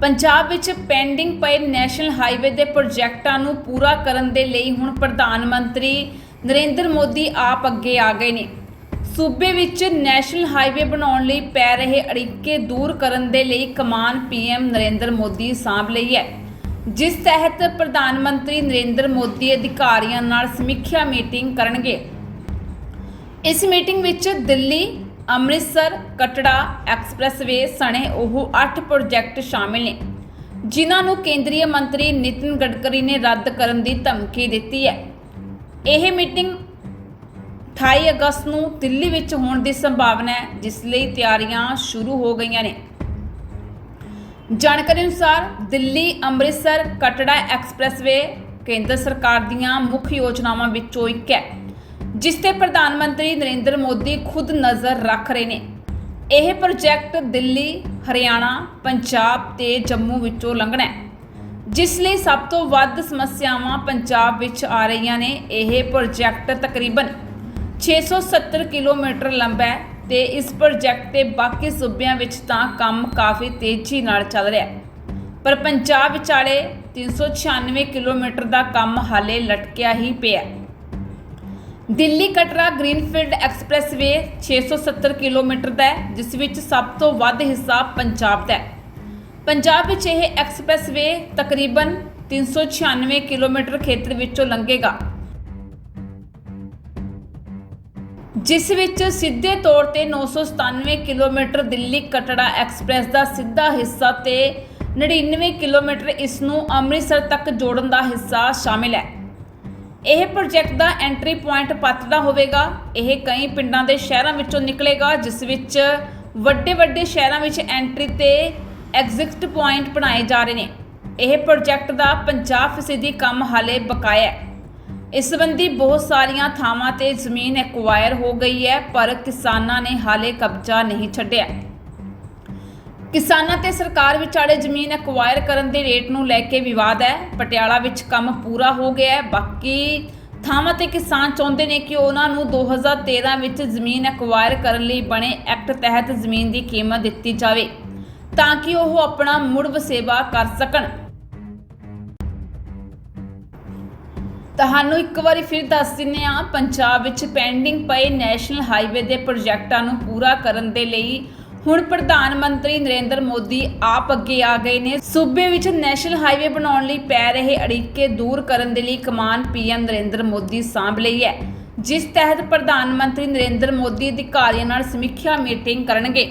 ਪੰਜਾਬ ਵਿੱਚ ਪੈਂਡਿੰਗ ਪਏ national highway ਦੇ ਪ੍ਰੋਜੈਕਟਾਂ ਨੂੰ ਪੂਰਾ ਕਰਨ ਦੇ ਲਈ ਹੁਣ ਪ੍ਰਧਾਨ ਮੰਤਰੀ ਨਰਿੰਦਰ ਮੋਦੀ ਆਪ ਅੱਗੇ ਆ ਗਏ ਨੇ। ਸੂਬੇ ਵਿੱਚ ਨੈਸ਼ਨਲ ਹਾਈਵੇ ਬਣਾਉਣ ਲਈ ਪੈ ਰਹੇ ਅੜਿੱਕੇ ਦੂਰ ਕਰਨ ਦੇ ਲਈ ਕਮਾਨ ਪੀਐਮ ਨਰਿੰਦਰ ਮੋਦੀ ਸਾਂਭ ਲਈ ਹੈ। ਜਿਸ ਤਹਿਤ ਪ੍ਰਧਾਨ ਮੰਤਰੀ ਨਰਿੰਦਰ ਮੋਦੀ ਅਧਿਕਾਰੀਆਂ ਨਾਲ ਸਮੀਖਿਆ ਮੀਟਿੰਗ ਕਰਨਗੇ। ਇਸ ਮੀਟਿੰਗ ਵਿੱਚ ਦਿੱਲੀ ਅੰਮ੍ਰਿਤਸਰ, ਕਟੜਾ, ਐਕਸਪ੍ਰੈਸਵੇ ਸਣੇ ਉਹ 8 ਪ੍ਰੋਜੈਕਟ ਸ਼ਾਮਿਲ ਨੇ, ਜਿਨ੍ਹਾਂ ਨੂੰ ਕੇਂਦਰੀ ਮੰਤਰੀ ਨਿਤਿਨ ਗਡਕਰੀ ਨੇ ਰੱਦ ਕਰਨ ਦੀ ਧਮਕੀ ਦਿੱਤੀ ਹੈ। ਇਹ ਮੀਟਿੰਗ 28 ਅਗਸਤ ਨੂੰ ਦਿੱਲੀ ਵਿੱਚ ਹੋਣ ਦੀ ਸੰਭਾਵਨਾ ਹੈ, ਜਿਸ ਲਈ ਤਿਆਰੀਆਂ ਸ਼ੁਰੂ ਹੋ ਗਈਆਂ ਨੇ। ਜਾਣਕਾਰੀ ਅਨੁਸਾਰ ਦਿੱਲੀ, ਅੰਮ੍ਰਿਤਸਰ, ਕਟੜਾ, ਐਕਸਪ੍ਰੈਸਵੇ ਕੇਂਦਰ ਸਰਕਾਰ ਦੀਆਂ ਮੁੱਖ ਯੋਜਨਾਵਾਂ ਵਿੱਚੋਂ ਇੱਕ ਹੈ। ਜਿਸ ਤੇ ਪ੍ਰਧਾਨ ਮੰਤਰੀ ਨਰਿੰਦਰ ਮੋਦੀ ਖੁਦ ਨਜ਼ਰ ਰੱਖ ਰਹੇ ਨੇ। ਇਹ ਪ੍ਰੋਜੈਕਟ ਦਿੱਲੀ, ਹਰਿਆਣਾ, ਪੰਜਾਬ ਤੇ ਜੰਮੂ ਵਿੱਚੋਂ ਲੰਘਣਾ ਹੈ। ਜਿਸ ਲਈ ਸਭ ਤੋਂ ਵੱਧ ਸਮੱਸਿਆਵਾਂ ਪੰਜਾਬ ਵਿੱਚ ਆ ਰਹੀਆਂ ਨੇ, ਇਹ ਪ੍ਰੋਜੈਕਟ ਤਕਰੀਬਨ 670 ਕਿਲੋਮੀਟਰ ਲੰਬਾ ਹੈ ਤੇ ਇਸ ਪ੍ਰੋਜੈਕਟ ਤੇ ਬਾਕੀ ਸੂਬਿਆਂ ਵਿੱਚ ਤਾਂ ਕੰਮ ਕਾਫੀ ਤੇਜ਼ੀ ਨਾਲ ਚੱਲ ਰਿਹਾ ਹੈ। ਪਰ ਪੰਜਾਬ ਵਿਚਾਲੇ 396 ਕਿਲੋਮੀਟਰ ਦਾ ਕੰਮ ਹਾਲੇ ਲਟਕਿਆ ਹੀ ਪਿਆ ਹੈ। Delhi Katra greenfield expressway 670 kilometre ਦਾ ਹੈ, ਜਿਸ ਵਿੱਚ ਸਭ ਤੋਂ ਵੱਧ ਹਿੱਸਾ ਪੰਜਾਬ ਦਾ ਹੈ। ਪੰਜਾਬ ਵਿੱਚ ਇਹ ਐਕਸਪ੍ਰੈਸਵੇ ਤਕਰੀਬਨ 396 ਕਿਲੋਮੀਟਰ ਖੇਤਰ ਵਿੱਚੋਂ ਲੰਘੇਗਾ। ਜਿਸ ਵਿੱਚ ਸਿੱਧੇ ਤੌਰ ਤੇ 997 ਕਿਲੋਮੀਟਰ ਦਿੱਲੀ ਕਟੜਾ ਐਕਸਪ੍ਰੈਸ ਦਾ ਸਿੱਧਾ ਹਿੱਸਾ ਤੇ 99 ਕਿਲੋਮੀਟਰ ਇਸ ਨੂੰ ਅੰਮ੍ਰਿਤਸਰ ਤੱਕ ਜੋੜਨ ਦਾ ਹਿੱਸਾ ਸ਼ਾਮਿਲ ਹੈ। ਇਹ ਪ੍ਰੋਜੈਕਟ ਦਾ ਐਂਟਰੀ ਪੁਆਇੰਟ ਪਤੜਾ ਹੋਵੇਗਾ। ਇਹ ਕਈ ਪਿੰਡਾਂ ਦੇ ਸ਼ਹਿਰਾਂ ਵਿੱਚੋਂ ਨਿਕਲੇਗਾ, ਜਿਸ ਵਿੱਚ ਵੱਡੇ ਵੱਡੇ ਸ਼ਹਿਰਾਂ ਵਿੱਚ ਐਂਟਰੀ ਤੇ ਐਗਜ਼ਿਟ ਪੁਆਇੰਟ ਬਣਾਏ ਜਾ ਰਹੇ ਨੇ। ਇਹ ਪ੍ਰੋਜੈਕਟ ਦਾ 50% ਕੰਮ ਹਾਲੇ ਬਕਾਇਆ ਹੈ। ਇਸ ਸੰਬੰਧੀ ਬਹੁਤ ਸਾਰੀਆਂ ਥਾਵਾਂ ਤੇ ਜ਼ਮੀਨ ਐਕਵਾਇਰ ਹੋ ਗਈ ਹੈ, ਪਰ ਕਿਸਾਨਾਂ ਨੇ ਹਾਲੇ ਕਬਜ਼ਾ ਨਹੀਂ ਛੱਡਿਆ। ਕਿਸਾਨਾਂ ਤੇ ਸਰਕਾਰ ਵਿਚਾਲੇ ਜ਼ਮੀਨ ਐਕਵਾਇਰ ਕਰਨ ਦੇ ਰੇਟ ਨੂੰ ਲੈ ਕੇ ਵਿਵਾਦ ਹੈ। ਪਟਿਆਲਾ ਵਿੱਚ ਕੰਮ ਪੂਰਾ ਹੋ ਗਿਆ ਹੈ। ਬਾਕੀ ਥਾਵਾਂ ਤੇ ਕਿਸਾਨ ਚਾਹੁੰਦੇ ਨੇ ਕਿ ਉਹਨਾਂ ਨੂੰ 2013 ਵਿੱਚ ਜ਼ਮੀਨ ਐਕਵਾਇਰ ਕਰਨ ਲਈ ਬਣੇ ਐਕਟ ਤਹਿਤ ਜ਼ਮੀਨ ਦੀ ਕੀਮਤ ਦਿੱਤੀ ਜਾਵੇ ਤਾਂ ਕਿ ਉਹ ਆਪਣਾ ਮੁੜ ਵਸੇਬਾ ਕਰ ਸਕਣ। ਤੁਹਾਨੂੰ ਇੱਕ ਵਾਰੀ ਫਿਰ ਦੱਸ ਦਿੰਨੇ ਆ ਪੰਜਾਬ ਵਿੱਚ ਪੈਂਡਿੰਗ ਪਏ ਨੈਸ਼ਨਲ ਹਾਈਵੇ ਦੇ ਪ੍ਰੋਜੈਕਟਾਂ ਨੂੰ ਪੂਰਾ ਕਰਨ ਦੇ ਲਈ ਹੁਣ ਪ੍ਰਧਾਨ ਮੰਤਰੀ ਨਰਿੰਦਰ ਮੋਦੀ ਆਪ ਅੱਗੇ ਆ ਗਏ ਨੇ। ਸੂਬੇ ਵਿੱਚ ਨੈਸ਼ਨਲ ਹਾਈਵੇ ਬਣਾਉਣ ਲਈ ਪੈ ਰਹੇ ਅੜਿੱਕੇ ਦੂਰ ਕਰਨ ਦੇ ਲਈ ਕਮਾਨ ਪੀਐਮ ਨਰਿੰਦਰ ਮੋਦੀ ਸਾਂਭ ਲਈ ਹੈ। ਜਿਸ ਤਹਿਤ ਪ੍ਰਧਾਨ ਮੰਤਰੀ ਨਰਿੰਦਰ ਮੋਦੀ ਅਧਿਕਾਰੀਆਂ ਨਾਲ ਸਮੀਖਿਆ ਮੀਟਿੰਗ ਕਰਨਗੇ।